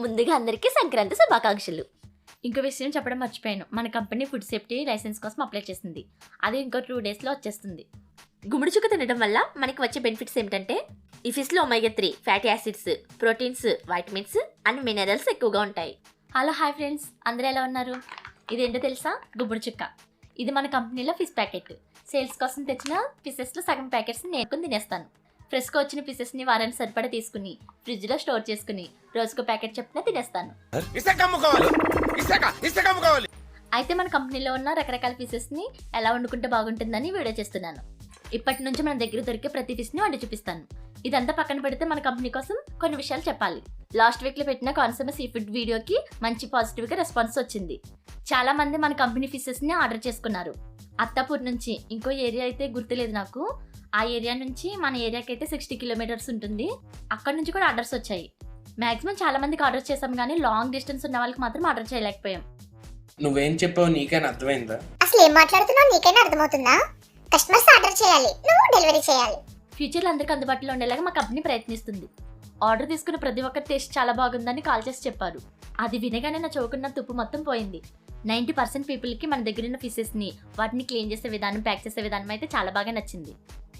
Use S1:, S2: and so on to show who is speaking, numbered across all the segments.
S1: ముందుగా అందరికీ సంక్రాంతి శుభాకాంక్షలు.
S2: ఇంకో విషయం చెప్పడం మర్చిపోయాను. మన కంపెనీ ఫుడ్ సేఫ్టీ లైసెన్స్ కోసం అప్లై చేసింది. అది ఇంకో టూ డేస్లో వచ్చేస్తుంది.
S1: గుమ్మడి చుక్క తినడం వల్ల మనకి వచ్చే బెనిఫిట్స్ ఏమిటంటే ఈ ఫిష్లో omega three fatty acids proteins vitamins and minerals ఎక్కువగా ఉంటాయి.
S2: Hello hi friends. అందరూ ఎలా ఉన్నారు? ఇదేంటో తెలుసా? గుబ్బుడు చుక్క ఇది మన కంపెనీలో ఫిష్ ప్యాకెట్. సేల్స్ కోసం తెచ్చిన ఫిషెస్లో సగం ప్యాకెట్స్ని నేర్చుకుని తినేస్తాను. ఫ్రెష్గా వచ్చిన ఫిషెస్ని వారానికి సరిపడా తీసుకుని ఫ్రిడ్జ్లో స్టోర్ చేసుకుని రోజుకో ప్యాకెట్ చొప్పున తినేస్తాను. అయితే మన కంపెనీలో ఉన్న రకరకాల ఫిషెస్ని ఎలా వండుకుంటే బాగుంటుందని వీడియో చేస్తున్నాను. ఇప్పటి నుంచి మన దగ్గర దొరికే ప్రతి ఫిష్ని వండి చూపిస్తాను. ఇదంతా పక్కన పెడితే మన కంపెనీ కోసం కొన్ని విషయాలు చెప్పాలి. లాస్ట్ వీక్లో పెట్టిన కాన్సూమర్ సీ ఫుడ్ వీడియోకి మంచి పాజిటివ్గా రెస్పాన్స్ వచ్చింది. చాలా మంది మన కంపెనీ ఫిషెస్ని ఆర్డర్ చేసుకున్నారు. అత్తాపూర్ నుంచి. ఇంకో ఏరియా అయితే గుర్తులేదు నాకు. ఆ ఏరియా నుంచి మన ఏరియాకి అయితే సిక్స్టీ కిలోమీటర్స్ ఉంటుంది. అక్కడ నుంచి కూడా ఆర్డర్స్ వచ్చాయి. మాక్సిమం చాలా మందికి ఆర్డర్ చేసాం కానీ లాంగ్ డిస్టెన్స్ ఉన్న వాళ్ళకి మాత్రం ఆర్డర్ చేయలేకపోయాం.
S3: నువ్వేం చెప్పావు నీకైనా అర్థమైందా?
S4: అసలు ఏం మాట్లాడుతున్నావు? నీకైనా అర్థమవుతుందా? కస్టమర్స్ ఆర్డర్ చేయాలి. నువ్వు డెలివరీ చేయాలి.
S2: ఫ్యూచర్లో అందరికి అందుబాటులో ఉండేలాగా మా కంపెనీ ప్రయత్నిస్తుంది. ఆర్డర్ తీసుకున్న ప్రతి ఒక్కరి టేస్ట్ చాలా బాగుందని కాల్ చేసి చెప్పారు. అది వినగానే నా చౌకున్న తుప్పు మొత్తం పోయింది. నైంటీ పర్సెంట్ పీపుల్కి మన దగ్గర ఉన్న ఫిషెస్ని వాటిని క్లీన్ చేసే విధానం ప్యాక్ చేసే విధానం అయితే చాలా బాగా నచ్చింది.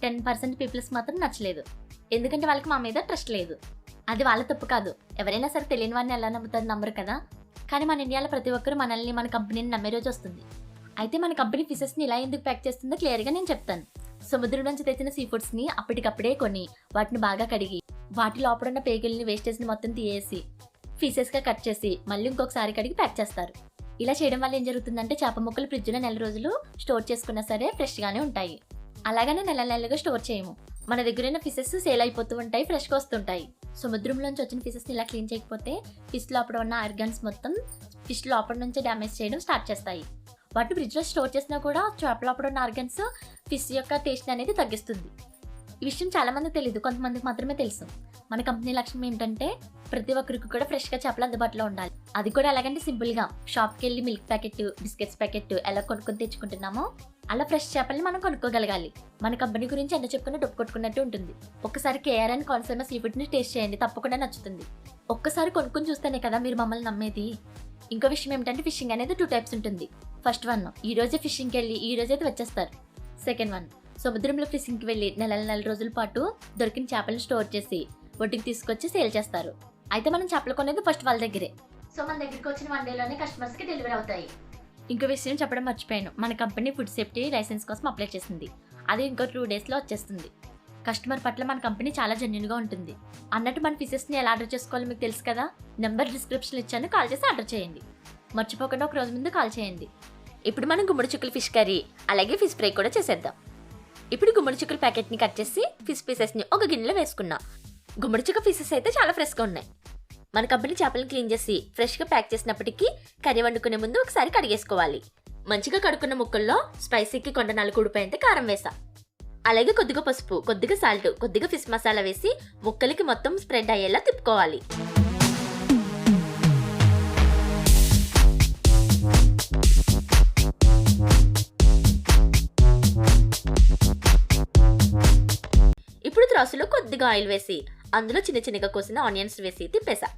S2: టెన్ పర్సెంట్ పీపుల్స్ మాత్రం నచ్చలేదు. ఎందుకంటే వాళ్ళకి మా మీద ట్రస్ట్ లేదు. అది వాళ్ళ తప్పు కాదు. ఎవరైనా సరే తెలియని వారిని ఎలా నమ్ముతారు నమ్మరు కదా. కానీ మన ఇండియాలో ప్రతి ఒక్కరు మనల్ని మన కంపెనీని నమ్మే రోజు వస్తుంది. అయితే మన కంపెనీ ఫిషెస్ని ఇలా ఎందుకు ప్యాక్ చేస్తుందో క్లియర్గా నేను చెప్తాను. సముద్రం నుంచి తెచ్చిన సీ ఫుడ్స్ని అప్పటికప్పుడే కొని వాటిని బాగా కడిగి వాటి లోపల ఉన్న పేగుల్ని వేస్టేజ్ని మొత్తం తీయేసి పీసెస్గా కట్ చేసి మళ్ళీ ఇంకొకసారి కడిగి ప్యాక్ చేస్తారు. ఇలా చేయడం వల్ల ఏం జరుగుతుందంటే చేప ముక్కలు ఫ్రిడ్జ్లో నెల రోజులు స్టోర్ చేసుకున్నా సరే ఫ్రెష్గానే ఉంటాయి. అలాగనే నెల నెలలుగా స్టోర్ చేయము. మన దగ్గర ఉన్న ఫిషెస్ సేల్ అయిపోతూ ఉంటాయి ఫ్రెష్గా వస్తుంటాయి. సముద్రంలోంచి వచ్చిన ఫిషెస్ని ఇలా క్లీన్ చేయకపోతే ఫిష్ లోపల ఉన్న ఆర్గన్స్ మొత్తం ఫిష్ లోపల నుంచి డ్యామేజ్ చేయడం స్టార్ట్ చేస్తాయి. వాటిని ఫ్రిడ్జ్లో స్టోర్ చేసినా కూడా చేప లోపల ఉన్న ఆర్గన్స్ ఫిష్ యొక్క టేస్ట్ అనేది తగ్గిస్తుంది. ఈ విషయం చాలామందికి తెలియదు కొంతమందికి మాత్రమే తెలుసు. మన కంపెనీ లక్ష్యం ఏంటంటే ప్రతి ఒక్కరికి కూడా ఫ్రెష్గా చేపలు అందుబాటులో ఉండాలి. అది కూడా ఎలాగంటే సింపుల్గా. షాప్కి వెళ్ళి మిల్క్ ప్యాకెట్ బిస్కెట్స్ ప్యాకెట్ ఎలా కొనుక్కొని తెచ్చుకుంటున్నామో అలా ఫ్రెష్ చేపల్ని మనం కొనుక్కోగలగాలి. మన కంపెనీ గురించి ఎంత చెప్పుకున్నా డబ్బు కొట్టుకున్నట్టు ఉంటుంది. ఒక్కసారి కేఆర్ అండ్ కాన్సర్మ సీ ఫుడ్ని టేస్ట్ చేయండి తప్పకుండా నచ్చుతుంది. ఒక్కసారి కొనుక్కొని చూస్తేనే కదా మీరు మమ్మల్ని నమ్మేది. ఇంకో విషయం ఏమిటంటే ఫిషింగ్ అనేది టూ టైప్స్ ఉంటుంది. ఫస్ట్ వన్ ఈ రోజే ఫిషింగ్కి వెళ్ళి ఈ రోజే అయితే వచ్చేస్తారు. సెకండ్ వన్ సముద్రంలో ఫిషింగ్కి వెళ్ళి నెల నెల రోజుల పాటు దొరికిన చేపలను స్టోర్ చేసి ఒడ్డుకి తీసుకొచ్చి సేల్ చేస్తారు. అయితే మనం చేపలు కొనేది ఫస్ట్ వాళ్ళ దగ్గరే. సో మన దగ్గరికి వచ్చిన వన్ డేలోనే కస్టమర్స్కి డెలివరీ అవుతాయి. ఇంకో విషయం చెప్పడం మర్చిపోయాను. మన కంపెనీ ఫుడ్ సేఫ్టీ లైసెన్స్ కోసం అప్లై చేసింది. అది ఇంకో టూ డేస్లో వచ్చేస్తుంది. కస్టమర్ పట్ల మన కంపెనీ చాలా జెన్యున్గా ఉంటుంది. అన్నట్టు మన ఫిషెస్ని ఎలా ఆర్డర్ చేసుకోవాలో మీకు తెలుసు కదా? నెంబర్ డిస్క్రిప్షన్ ఇచ్చాను. కాల్ చేసి ఆర్డర్ చేయండి. మర్చిపోకుండా ఒక రోజు ముందు కాల్ చేయండి.
S1: ఇప్పుడు మనం గుమ్మడి చుక్కల ఫిష్ కర్రీ అలాగే ఫిష్ ఫ్రై కూడా చేసేద్దాం. ఇప్పుడు గుమ్మడి చుక్కల ప్యాకెట్ని కట్ చేసి ఫిష్ పీసెస్ని ఒక గిన్నెలో వేసుకున్నా. గుమ్మడి చుక్క పీసెస్ అయితే చాలా ఫ్రెష్గా ఉన్నాయి. మన కంపెనీ చేపలను క్లీన్ చేసి ఫ్రెష్గా ప్యాక్ చేసినప్పటికీ కర్రీ వండుకునే ముందు ఒకసారి కడిగేసుకోవాలి. మంచిగా కడుక్కున్న ముక్కల్లో స్పైసీకి కొండ నాలుగు ఉడిపోయేంత కారం వేసా. అలాగే కొద్దిగా పసుపు కొద్దిగా సాల్ట్ కొద్దిగా ఫిష్ మసాలా వేసి ముక్కలకి మొత్తం స్ప్రెడ్ అయ్యేలా తిప్పుకోవాలి. ఇప్పుడు త్రాసులో కొద్దిగా ఆయిల్ వేసి అందులో చిన్న చిన్నగా కోసిన ఆనియన్స్ వేసి తిప్పేసా.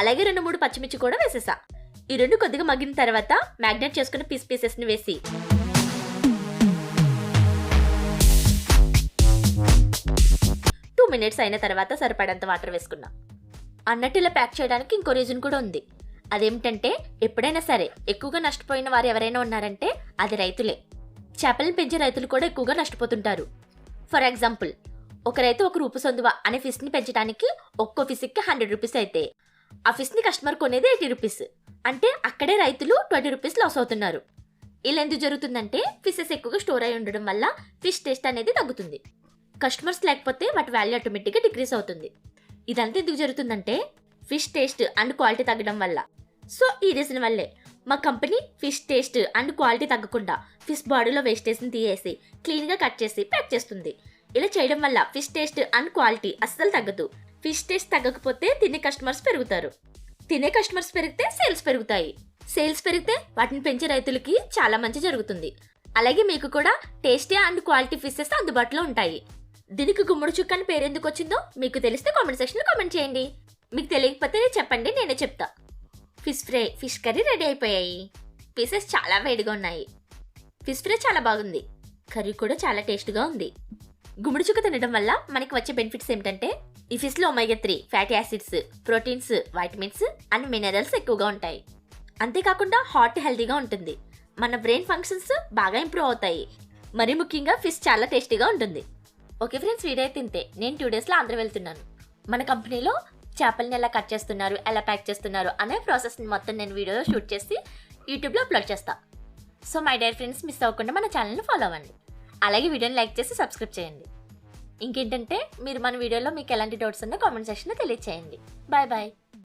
S1: అలాగే రెండు మూడు పచ్చిమిర్చి కూడా వేసేసా. ఈ రెండు కొద్దిగా మగ్గిన తర్వాత మ్యాగ్నెట్ చేసుకున్న పీస్ పీసెస్ని వేసి. టూ మినిట్స్ అయిన తర్వాత సరిపడంత వాటర్ వేసుకున్నా. అన్నట్టు ఇలా ప్యాక్ చేయడానికి ఇంకో రీజన్ కూడా ఉంది. అదేమిటంటే ఎప్పుడైనా సరే ఎక్కువగా నష్టపోయిన వారు ఎవరైనా ఉన్నారంటే అది రైతులే. చేపలను పెంచే రైతులు కూడా ఎక్కువగా నష్టపోతుంటారు. ఫర్ ఎగ్జాంపుల్ ఒకరైతే ఒక రూపు సొందువ అనే ఫిష్ని పెంచడానికి ఒక్కో ఫిష్కి హండ్రెడ్ రూపీస్ అయితే. ఆ ఫిష్ని కస్టమర్ కొనేది ఎయిటీ రూపీస్. అంటే అక్కడే రైతులు ట్వంటీ రూపీస్ లాస్ అవుతున్నారు. ఇలా ఎందుకు జరుగుతుందంటే ఫిషెస్ ఎక్కువగా స్టోర్ అయి ఉండడం వల్ల ఫిష్ టేస్ట్ అనేది తగ్గుతుంది. కస్టమర్స్ లేకపోతే వాటి వాల్యూ ఆటోమేటిక్గా డిక్రీస్ అవుతుంది. ఇదంతా ఎందుకు జరుగుతుందంటే ఫిష్ టేస్ట్ అండ్ క్వాలిటీ తగ్గడం వల్ల. సో ఈ రీజన్ వల్లే మా company fish taste and quality తగ్గకుండా ఫిష్ బాడీలో వేస్టేజ్ని తీయేసి క్లీన్గా కట్ చేసి ప్యాక్ చేస్తుంది. ఇలా చేయడం వల్ల ఫిష్ టేస్ట్ అండ్ క్వాలిటీ అస్సలు తగ్గదు. ఫిష్ టేస్ట్ తగ్గకపోతే తినే కస్టమర్స్ పెరుగుతారు. తినే కస్టమర్స్ పెరిగితే సేల్స్ పెరుగుతాయి. సేల్స్ పెరిగితే వాటిని పెంచే రైతులకి చాలా మంచి జరుగుతుంది. అలాగే మీకు కూడా టేస్టీ అండ్ క్వాలిటీ ఫిషెస్ అందుబాటులో ఉంటాయి. దీనికి గుమ్మడి చుక్క అని పేరు ఎందుకు వచ్చిందో మీకు తెలిస్తే కామెంట్ సెక్షన్లో కామెంట్ చేయండి.
S2: మీకు తెలియకపోతే చెప్పండి నేనే చెప్తా. Fish fry fish curry ready అయిపోయాయి. పీసెస్ చాలా వేడిగా ఉన్నాయి. ఫిష్ ఫ్రై చాలా బాగుంది. కర్రీ కూడా చాలా టేస్ట్గా ఉంది. గుమ్మడి చుక్క తినడం వల్ల మనకి వచ్చే బెనిఫిట్స్ ఏమిటంటే ఈ ఫిష్లో omega three fatty acids proteins vitamins and minerals ఎక్కువగా ఉంటాయి. అంతేకాకుండా హార్ట్ హెల్తీగా ఉంటుంది. మన బ్రెయిన్ ఫంక్షన్స్ బాగా ఇంప్రూవ్ అవుతాయి. మరీ ముఖ్యంగా ఫిష్ చాలా టేస్టీగా ఉంటుంది. ఓకే ఫ్రెండ్స్ వీడియో తింటే నేను టూ డేస్లో ఆంధ్ర వెళ్తున్నాను. మన కంపెనీలో చేపల్ని ఎలా కట్ చేస్తున్నారు ఎలా ప్యాక్ చేస్తున్నారు అనే ప్రాసెస్ని మొత్తం నేను వీడియోలో షూట్ చేసి యూట్యూబ్లో అప్లోడ్ చేస్తాను so my dear friends miss అవ్వకుండా మన ఛానల్ని ఫాలో అవ్వండి. అలాగే వీడియోని లైక్ చేసి సబ్స్క్రైబ్ చేయండి. ఇంకేంటంటే మీరు మన వీడియోలో మీకు ఎలాంటి డౌట్స్ ఉన్నా కామెంట్ సెక్షన్లో తెలియచేయండి. Bye bye